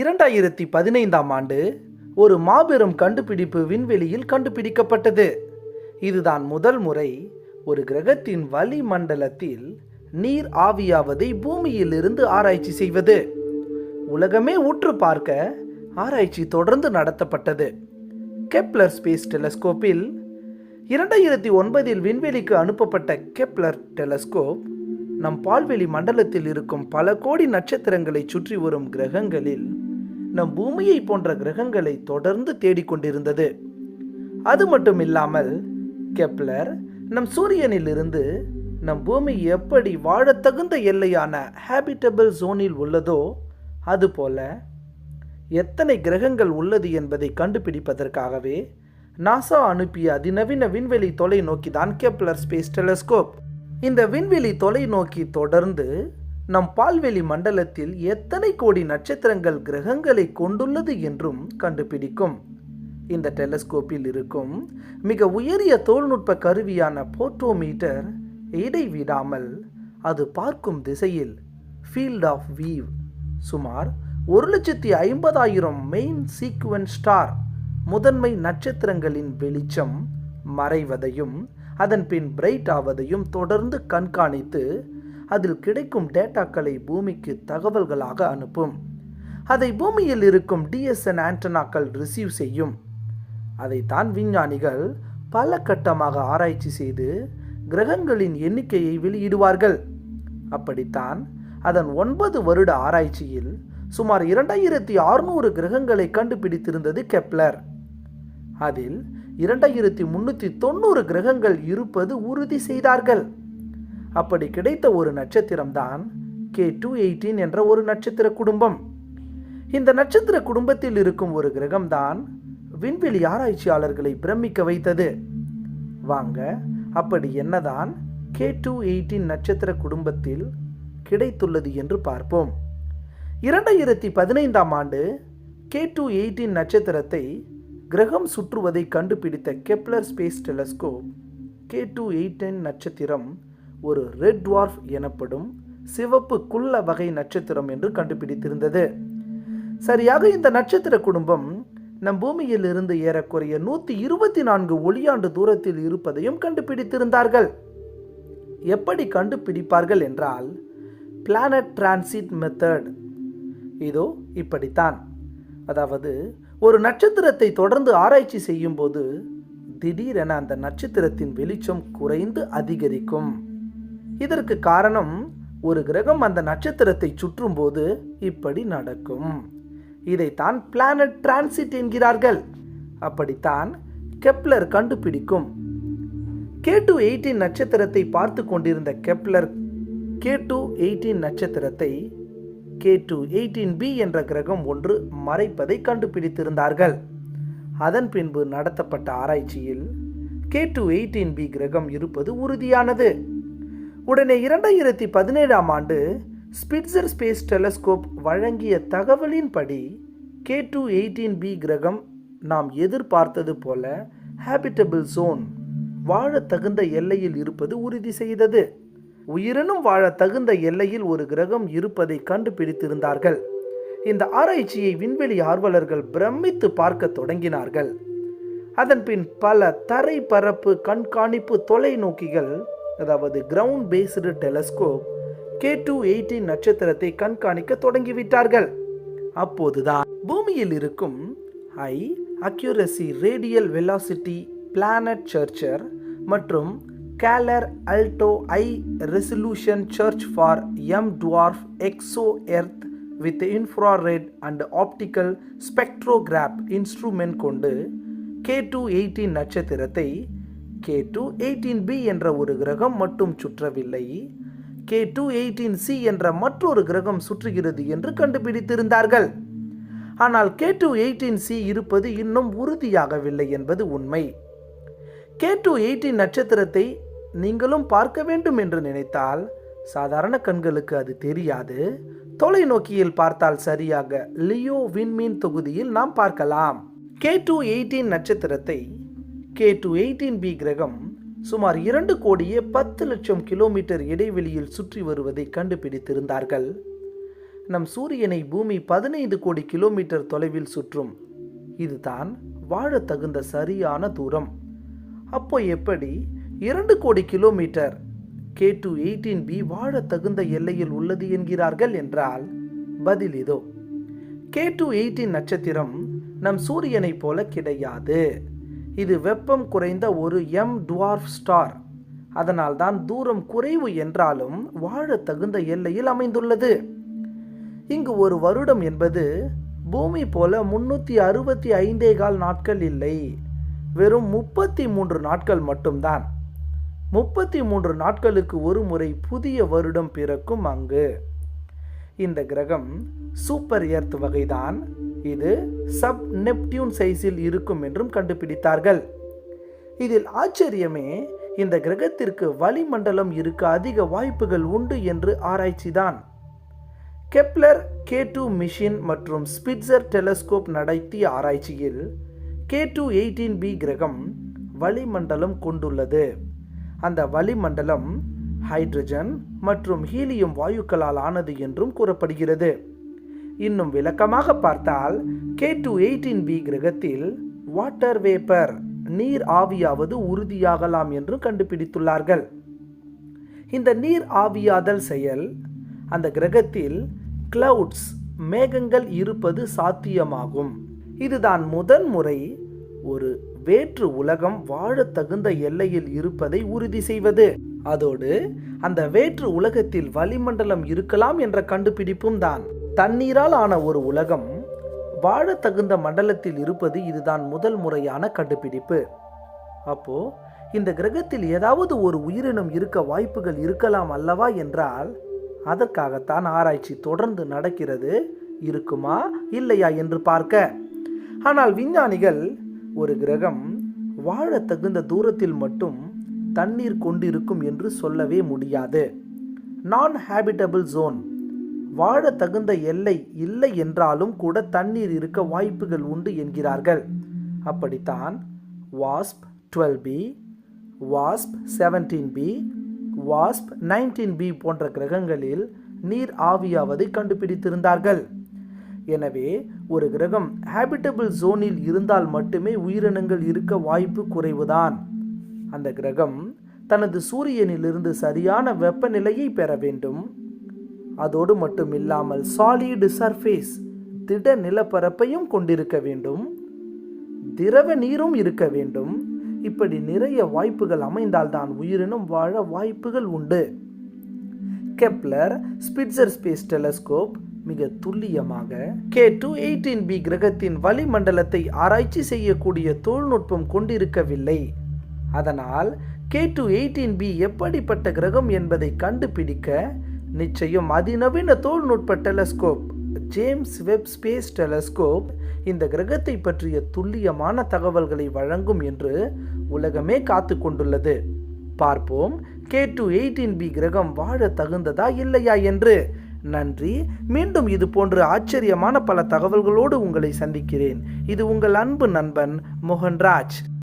இரண்டாயிரத்தி பதினைந்தாம் ஆண்டு ஒரு மாபெரும் கண்டுபிடிப்பு விண்வெளியில் கண்டுபிடிக்கப்பட்டது. இதுதான் முதல் முறை ஒரு கிரகத்தின் வளிமண்டலத்தில் நீர் ஆவியாவதை பூமியிலிருந்து ஆராய்ச்சி செய்வது. உலகமே உற்று பார்க்க ஆராய்ச்சி தொடர்ந்து நடத்தப்பட்டது. கெப்லர் ஸ்பேஸ் டெலஸ்கோப்பில் இரண்டாயிரத்தி ஒன்பதில் விண்வெளிக்கு அனுப்பப்பட்ட கெப்லர் டெலஸ்கோப் நம் பால்வெளி மண்டலத்தில் இருக்கும் பல கோடி நட்சத்திரங்களை சுற்றி வரும் கிரகங்களில் நம் பூமியை போன்ற கிரகங்களை தொடர்ந்து தேடிக்கொண்டிருந்தது. அது மட்டும் இல்லாமல் கெப்லர் நம் சூரியனிலிருந்து நம் பூமி எப்படி வாழத்தகுந்த எல்லையான ஹேபிட்டபிள் ஜோனில் உள்ளதோ அதுபோல எத்தனை கிரகங்கள் உள்ளது என்பதை கண்டுபிடிப்பதற்காகவே நாசா அனுப்பிய அதிநவீன விண்வெளி தொலைநோக்கி தான் கெப்லர் ஸ்பேஸ் டெலஸ்கோப் இந்த விண்வெளி தொலைநோக்கி தொடர்ந்து நம் பால்வெளி மண்டலத்தில் எத்தனை கோடி நட்சத்திரங்கள் கிரகங்களை கொண்டுள்ளது என்றும் கண்டுபிடிக்கும். இந்த டெலஸ்கோப்பில் இருக்கும் மிக உயரிய தொழில்நுட்ப கருவியான போட்டோமீட்டர் இடைவிடாமல் அது பார்க்கும் திசையில் ஃபீல்ட் ஆஃப் வீவ் சுமார் ஒரு லட்சத்தி ஐம்பதாயிரம் மெயின் சீக்வன் ஸ்டார் முதன்மை நட்சத்திரங்களின் வெளிச்சம் மறைவதையும் அதன் பின் பிரைட் ஆவதையும் தொடர்ந்து கண்காணித்து அதில் கிடைக்கும் டேட்டாக்களை பூமிக்கு தகவல்களாக அனுப்பும். அதை பூமியில் இருக்கும் டிஎஸ்என் ஆண்டனாக்கள் ரிசீவ் செய்யும். அதைத்தான் விஞ்ஞானிகள் பல கட்டமாக ஆராய்ச்சி செய்து கிரகங்களின் எண்ணிக்கையை வெளியிடுவார்கள். அப்படித்தான் அதன் ஒன்பது வருட ஆராய்ச்சியில் சுமார் இரண்டாயிரத்தி அறுநூறு கிரகங்களை கண்டுபிடித்திருந்தது கெப்லர் அதில் இரண்டாயிரத்தி முன்னூற்றி தொண்ணூறு கிரகங்கள் இருப்பது உறுதி செய்தார்கள். அப்படி கிடைத்த ஒரு நட்சத்திரம்தான் கே டூ எயிட்டீன் என்ற ஒரு நட்சத்திர குடும்பம். இந்த நட்சத்திர குடும்பத்தில் இருக்கும் ஒரு கிரகம்தான் விண்வெளி ஆராய்ச்சியாளர்களை பிரமிக்க வைத்தது. வாங்க அப்படி என்னதான் கே டூ எயிட்டீன் நட்சத்திர குடும்பத்தில் கிடைத்துள்ளது என்று பார்ப்போம். இரண்டாயிரத்தி பதினைந்தாம் ஆண்டு கே டூ எயிட்டீன் நட்சத்திரத்தை கிரகம் சுற்றுவதை கண்டுபிடித்த Kepler space telescope K two eighteen நட்சத்திரம் ஒரு ரெட் டுவார்ஃப் எனப்படும் சிவப்பு குள்ள வகை நட்சத்திரம் என்று கண்டுபிடித்திருந்தது. சரியாக இந்த நட்சத்திர குடும்பம் நம் பூமியில் இருந்து ஏறக்குறைய நூற்றி இருபத்தி நான்கு ஒளியாண்டு தூரத்தில் இருப்பதையும் கண்டுபிடித்திருந்தார்கள். எப்படி கண்டுபிடிப்பார்கள் என்றால் பிளானட் டிரான்சிட் மெத்தட் இதோ இப்படித்தான். அதாவது ஒரு நட்சத்திரத்தை தொடர்ந்து ஆராய்ச்சி செய்யும்போது திடீரென அந்த நட்சத்திரத்தின் வெளிச்சம் குறைந்து அதிகரிக்கும். இதற்கு காரணம் ஒரு கிரகம் அந்த நட்சத்திரத்தை சுற்றும்போது இப்படி நடக்கும். இதைத்தான் பிளானட் டிரான்சிட் என்கிறார்கள். அப்படித்தான் கெப்லர் கண்டுபிடிக்கும். கே டூ எயிட்டீன் நட்சத்திரத்தை பார்த்து கொண்டிருந்த கெப்லர் கே டூ எயிட்டீன் நட்சத்திரத்தை கே டூ எயிட்டீன் பி என்ற கிரகம் ஒன்று மறைப்பதை கண்டுபிடித்திருந்தார்கள். அதன் பின்பு நடத்தப்பட்ட ஆராய்ச்சியில் கே டூ எயிட்டீன் பி கிரகம் இருப்பது உறுதியானது. உடனே இரண்டாயிரத்தி பதினேழாம் ஆண்டு ஸ்பிட்சர் ஸ்பேஸ் டெலஸ்கோப் வழங்கிய தகவலின்படி கே டூ எயிட்டீன் பி கிரகம் நாம் எதிர்பார்த்தது போல ஹேபிட்டபிள் ஜோன் வாழ தகுந்த எல்லையில் இருப்பது உறுதி செய்தது. உயிரினும் வாழ தகுந்த எல்லையில் ஒரு கிரகம் இருப்பதை கண்டுபிடித்திருந்தார்கள். இந்த ஆராய்ச்சியை விண்வெளி ஆர்வலர்கள் பிரமித்து பார்க்க தொடங்கினார்கள். அதன்பின் பல தரை பரப்பு கண்காணிப்பு தொலைநோக்கிகள் அதாவது ground based telescope K two eighteen நட்சத்திரத்தை கண்காணிக்க தொடங்கிவிட்டார்கள். அப்போதுதான் பூமியில் இருக்கும் high accuracy radial velocity planet searcher மற்றும் Calar Alto high resolution search for M dwarf exo earth with infrared and optical spectrograph instrument கொண்டு கே டூ எயிட்டீன் நட்சத்திரத்தை K two eighteen B என்ற ஒரு கிரகம் மட்டும் சுற்றவில்லை. கே டூ எயிட்டீன் சி என்ற மற்றொரு கிரகம் சுற்றுகிறது என்று கண்டுபிடித்திருந்தார்கள். ஆனால் கே டூ எயிட்டீன் சி இருப்பது இன்னும் உறுதியாகவில்லை என்பது உண்மை. கே டூ எயிட்டீன் நட்சத்திரத்தை நீங்களும் பார்க்க வேண்டும் என்று நினைத்தால் சாதாரண கண்களுக்கு அது தெரியாது. தொலைநோக்கியில் பார்த்தால் சரியாக லியோ விண்மீன் தொகுதியில் நாம் பார்க்கலாம். கே டூ எயிட்டீன் நட்சத்திரத்தை கே டூ எயிட்டீன் பி கிரகம் சுமார் இரண்டு கோடியே பத்து லட்சம் கிலோமீட்டர் இடைவெளியில் சுற்றி வருவதை கண்டுபிடித்திருந்தார்கள். நம் சூரியனை பூமி பதினைந்து கோடி கிலோமீட்டர் தொலைவில் சுற்றும். இதுதான் வாழத் தகுந்த சரியான தூரம். அப்போ எப்படி இரண்டு கோடி kilometre K two eighteen B வாழத் தகுந்த எல்லையில் உள்ளது என்கிறார்கள் என்றால் பதில் இதோ. கே டூ எயிட்டீன் நட்சத்திரம் நம் சூரியனைப் போல கிடையாது. இது வெப்பம் குறைந்த ஒரு எம் டுவார்ஃப் ஸ்டார் அதனால்தான் தூரம் குறைவு என்றாலும் வாழத் தகுந்த எல்லையில் அமைந்துள்ளது. இங்கு ஒரு வருடம் என்பது பூமி போல முன்னூற்றி அறுபத்தி ஐந்தே கால் நாட்கள் இல்லை. வெறும் முப்பத்தி மூன்று நாட்கள் மட்டும்தான். முப்பத்தி மூன்று நாட்களுக்கு ஒரு முறை புதிய வருடம் பிறக்கும் அங்கு. இந்த கிரகம் சூப்பர் எர்த் வகைதான். இது சப் நெப்டியூன் சைஸில் இருக்கும் என்றும் கண்டுபிடித்தார்கள். இதில் ஆச்சரியமே இந்த கிரகத்திற்கு வளிமண்டலம் இருக்க அதிக வாய்ப்புகள் உண்டு என்று ஆராய்ச்சிதான். கெப்லர் கே டூ மிஷின் மற்றும் ஸ்பிட்சர் டெலஸ்கோப் நடத்திய ஆராய்ச்சியில் கே டூ எயிட்டீன் பி கிரகம் வளிமண்டலம் கொண்டுள்ளது. அந்த வளிமண்டலம் ஹைட்ரஜன் மற்றும் ஹீலியம் வாயுக்களால் ஆனது என்றும் கூறப்படுகிறது. இன்னும் விளக்கமாக பார்த்தால் கே டூ எயிட்டீன் பி கிரகத்தில் வாட்டர் வேப்பர் நீர் ஆவியாவது உறுதியாகலாம் என்று கண்டுபிடித்துள்ளார்கள். இந்த நீர் ஆவியாதல் செயல் அந்த கிரகத்தில் கிளவுட்ஸ் மேகங்கள் இருப்பது சாத்தியமாகும். இதுதான் முதன் முறை ஒரு வேற்று உலகம் வாழத் தகுந்த எல்லையில் இருப்பதை உறுதி செய்வது. அதோடு அந்த வேற்று உலகத்தில் வளிமண்டலம் இருக்கலாம் என்ற கண்டுபிடிப்பும் தான். தண்ணீரால் ஆன ஒரு உலகம் வாழ தகுந்த மண்டலத்தில் இருப்பது இதுதான் முதல் முறையான கண்டுபிடிப்பு. அப்போ இந்த கிரகத்தில் ஏதாவது ஒரு உயிரினம் இருக்க வாய்ப்புகள் இருக்கலாம் அல்லவா என்றால் அதற்காகத்தான் ஆராய்ச்சி தொடர்ந்து நடக்கிறது இருக்குமா இல்லையா என்று பார்க்க. ஆனால் விஞ்ஞானிகள் ஒரு கிரகம் வாழத் தகுந்த தூரத்தில் மட்டும் தண்ணீர் கொண்டிருக்கும் என்று சொல்லவே முடியாது. நான் ஹேபிட்டபிள் ஜோன் வாழ தகுந்த எல்லை இல்லை என்றாலும் கூட தண்ணீர் இருக்க வாய்ப்புகள் உண்டு என்கிறார்கள். அப்படித்தான் wasp twelve B wasp seventeen B wasp nineteen B போன்ற கிரகங்களில் நீர் ஆவியாவதை கண்டுபிடித்திருந்தார்கள். எனவே ஒரு கிரகம் ஹேபிட்டபிள் ஜோனில் இருந்தால் மட்டுமே உயிரினங்கள் இருக்க வாய்ப்பு குறைவுதான். அந்த கிரகம் தனது சூரியனிலிருந்து சரியான வெப்பநிலையை பெற வேண்டும். அதோடு மட்டும் இல்லாமல் சாலிடு சர்ஃபேஸ் திட நிலப்பரப்பையும் கொண்டிருக்க வேண்டும். திரவ நீரும் இருக்க வேண்டும். இப்படி நிறைய வாய்ப்புகள் அமைந்தால்தான் உயிரினம் வாழ வாய்ப்புகள் உண்டு. கெப்லர் ஸ்பிட்சர் ஸ்பேஸ் டெலஸ்கோப் மிக துல்லியமாக கே டூ எயிட்டீன் பி கிரகத்தின் வளிமண்டலத்தை ஆராய்ச்சி செய்யக்கூடிய தொழில்நுட்பம் கொண்டிருக்கவில்லை. அதனால் கே டூ எயிட்டீன் பி எப்படிப்பட்ட கிரகம் என்பதை கண்டுபிடிக்க நிச்சயம் அதிநவீன தொழில்நுட்ப telescope James Webb Space Telescope இந்த கிரகத்தை பற்றிய துல்லியமான தகவல்களை வழங்கும் என்று உலகமே காத்து கொண்டுள்ளது. பார்ப்போம் கே டூ எயிட்டீன் பி கிரகம் வாழ தகுந்ததா இல்லையா என்று. நன்றி மீண்டும் இது போன்ற ஆச்சரியமான பல தகவல்களோடு உங்களை சந்திக்கிறேன். இது உங்கள் அன்பு நண்பன் மோகன்ராஜ்.